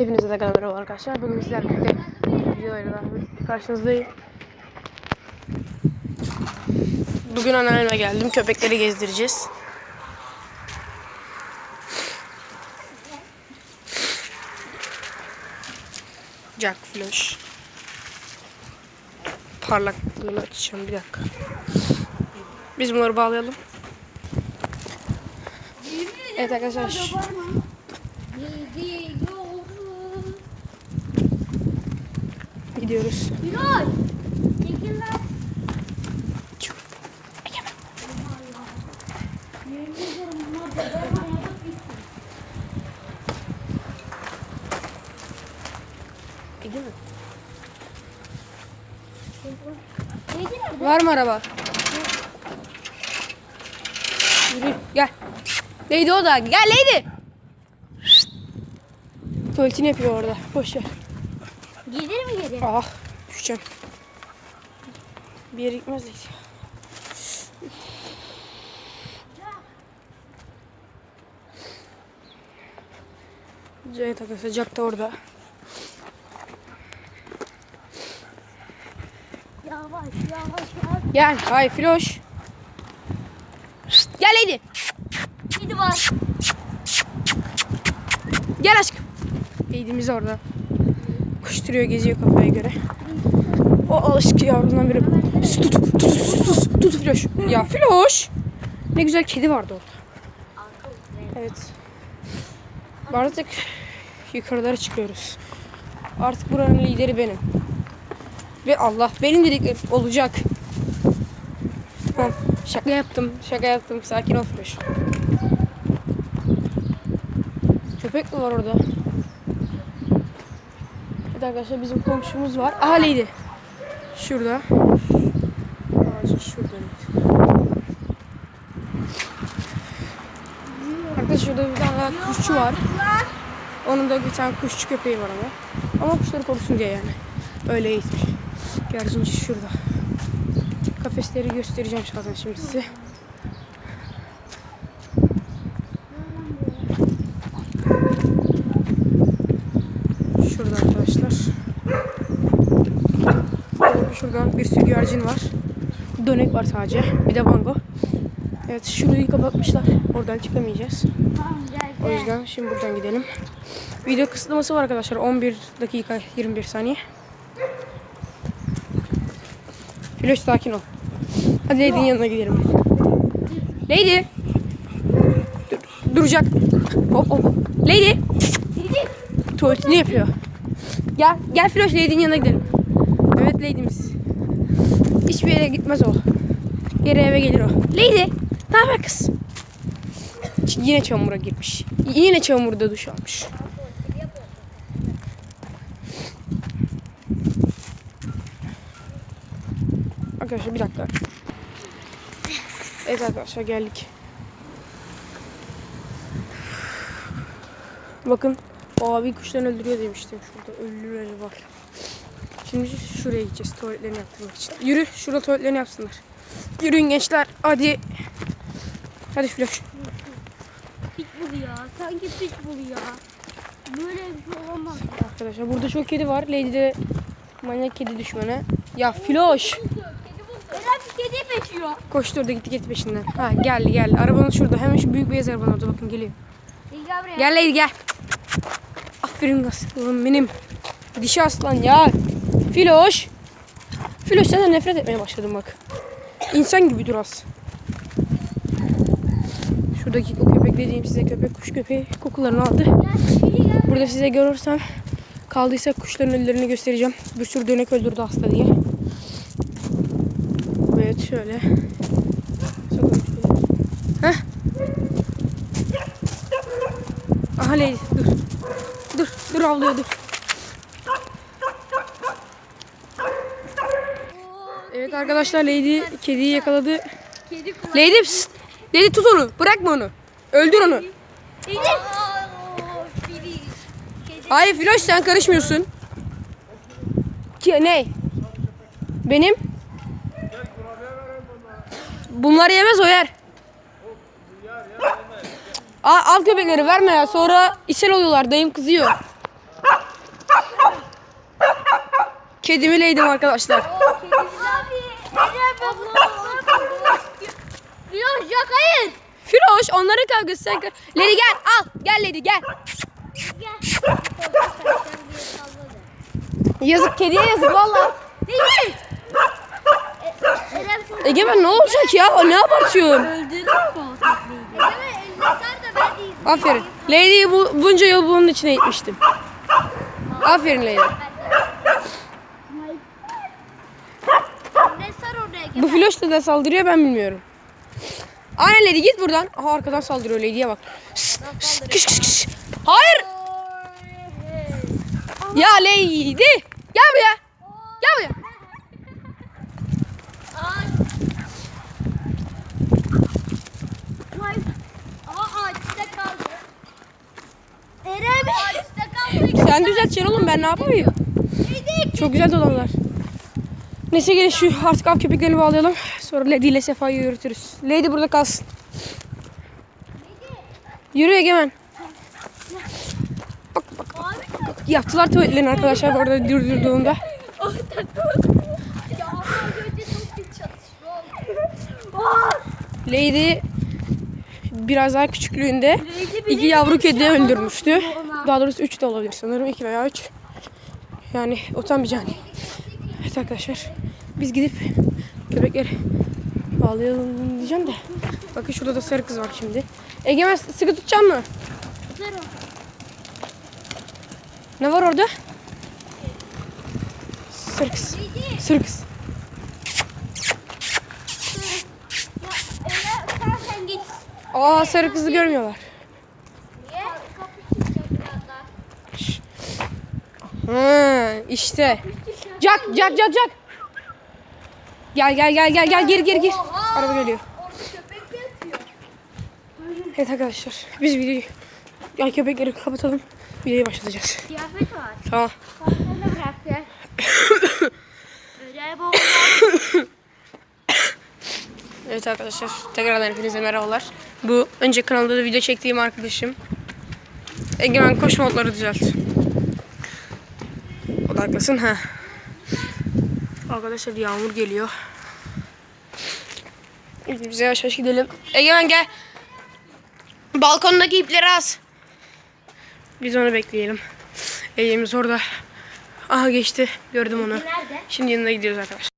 Hepinize de merhaba arkadaşlar. Bugün sizlerle birlikte videolarla karşınızdayım. Bugün anneanneme geldim. Köpekleri gezdireceğiz. Jack Flash. Parlaklığını açacağım bir dakika. Biz bunları bağlayalım. Evet arkadaşlar. şu- Gidiyoruz. Bilal. Çekil lan. Yemin ediyorum bunlar da ben hayatta bittim. Gidelim. Neydi nerede? Var mı araba? Yürü gel. Lady o da. Gel Lady. Tuvaletini yapıyor orada. Boş ver. Geri? Ah düşeceğim. Bir yere gitmez Lady. Evet arkadaşlar Jack da orada. Yavaş yavaş yavaş. Gel. Hay Filoş. Gel Lady. Gidi var. Gel aşkım. Lady'miz orada. Koşturuyor geziyor kafaya göre. O alışık yavrundan biri. Tut tut tut tut tut tut Filoş. Ya Filoş. Ne güzel kedi vardı orada. Evet. Artık yukarılara çıkıyoruz. Artık buranın lideri benim. Ve Allah benim dediklerim olacak. Tamam. Şaka yaptım. Şaka yaptım. Sakin ol Filoş. Köpek mi var orada? Evet arkadaşlar bizim komşumuz var. Aha Lady. Şurada. Ağacın şurada. Arkadaşlar şurada bir tane kuşçu var. Onun da bir tane kuşçu köpeği var ama. Ama kuşları korusun diye yani. Öyle eğitmiş. Gerçinci şurada. Kafesleri göstereceğim zaten şimdi size. Şurada arkadaşlar. Şuradan bir sürü var. Dönek var sadece. Bir de bango. Evet şurayı kapatmışlar. Oradan çıkamayacağız. O yüzden şimdi buradan gidelim. Video kısıtlaması var arkadaşlar. 11 dakika 21 saniye. Filoş sakin ol. Hadi Lady'nin yanına gidelim. Lady. Dur, duracak. Hop hop. hop. Lady. Tuvaletini yapıyor. Gel, gel Filoş Lady'nin yanına gidelim. Evet Lady'miz. Hiçbir yere gitmez o. Geri eve gelir o. Lady, ne haber kız? Yine çamura girmiş. Yine çamurda duş almış. Arkadaşlar bir dakika. Evet arkadaşlar geldik. Bakın o abi kuşlarını öldürüyor demiştim. Şurada ölüleri var. Şimdi şuraya gideceğiz tuvaletlerini yaptırmak için. Yürü şurada tuvaletlerini yapsınlar. Yürüyün gençler hadi. Hadi Flash. Pitbull ya. Sanki pitbull ya. Böyle bir şey olamaz ya. Arkadaşlar burada çok kedi var. Lady de manyak kedi düşmanı. Ya Flash. Eren bir kedi peşiyor. Koştu orada gitti gitti peşinden. Ha geldi geldi. Arabanın şurada. Hemen şu büyük beyaz arabanın orada bakın geliyor. Gel buraya. Gel Lady gel. Aferin aslanım benim. Dişi aslan ya. Filoş. Filoş senden nefret etmeye başladım bak. İnsan gibi dur az. Şuradaki o köpek dediğim size köpek kuş köpeği kokularını aldı. Burada size görürsem kaldıysa kuşların ölülerini göstereceğim. Bir sürü dönek öldürdü hasta diye. Evet şöyle. Heh. Aha Lady dur. Dur dur avlıyor dur. Evet arkadaşlar Lady kediyi yakaladı. Kedi. Lady psst. Lady tut onu. Bırakma onu. Öldür onu. Hayır Filoş sen karışmıyorsun. Ki ne? Benim? Bunlar yemez o yer. Al, al köpekleri verme ya sonra ishal oluyorlar dayım kızıyor. kedimi leydim arkadaşlar. Eren Yok hayır. Firoş onların kavgası sen kar- Lady gel al. Gel Lady gel. Yazık kediye yazık valla. Şunu Egemen ne olacak ya? Ne abartıyorsun? o de izleyeyim. Aferin. Lady'yi bu, bunca yıl bunun içine itmiştim. Aferin Lady. Ne sar oraya gel. Bu Filoş da saldırıyor ben bilmiyorum. Aynen Lady git buradan. Aha arkadan saldırıyor Lady'ye bak. Şşt, şşt, kış, kış, kış. Hayır. Ya Lady. Gel buraya. Gel buraya. Sen düzelteceksin oğlum ben ne yapayım? Çok güzel dolanlar. Neyse gelin şu artık av köpeklerini bağlayalım. Sonra Lady ile Sefa'yı yürütürüz. Lady burada kalsın. Yürü Egemen. Bak bak bak. Yaptılar tuvaletlerini arkadaşlar bir çatışma oldu. Lady biraz daha küçüklüğünde iki yavru kedi öldürmüştü. Daha doğrusu üç de olabilir sanırım. iki veya üç. Yani cani. Evet arkadaşlar. Biz gidip köpekleri bağlayalım diyeceğim de. Bakın şurada da sarı kız var şimdi. Egemen sıkı tutacak mı? Zero. Ne var orada? Sarı kız. Sarı kız. Aa sarı kızı görmüyorlar. Niye? Ha, işte. Jack, Jack, Jack, Jack. Gel, gel, gel, gel, gel, gir, gir, gir. Araba geliyor. Orada köpek mi yatıyor? Evet arkadaşlar, biz videoyu, yani köpekleri kapatalım. Videoyu başlatacağız. Kıyafet var. Tamam. Pantolonu bıraktı. Öyle bu. Evet arkadaşlar, tekrardan hepinize merhabalar. Bu önce kanalda da video çektiğim arkadaşım. Egemen koş modları düzelt. Odaklasın ha. Arkadaşlar yağmur geliyor. Biz yavaş yavaş gidelim. Egemen gel. Balkondaki ipleri az. Biz onu bekleyelim. Ege'miz orada. Aha geçti. Gördüm onu. Nerede? Şimdi yanına gidiyoruz arkadaşlar.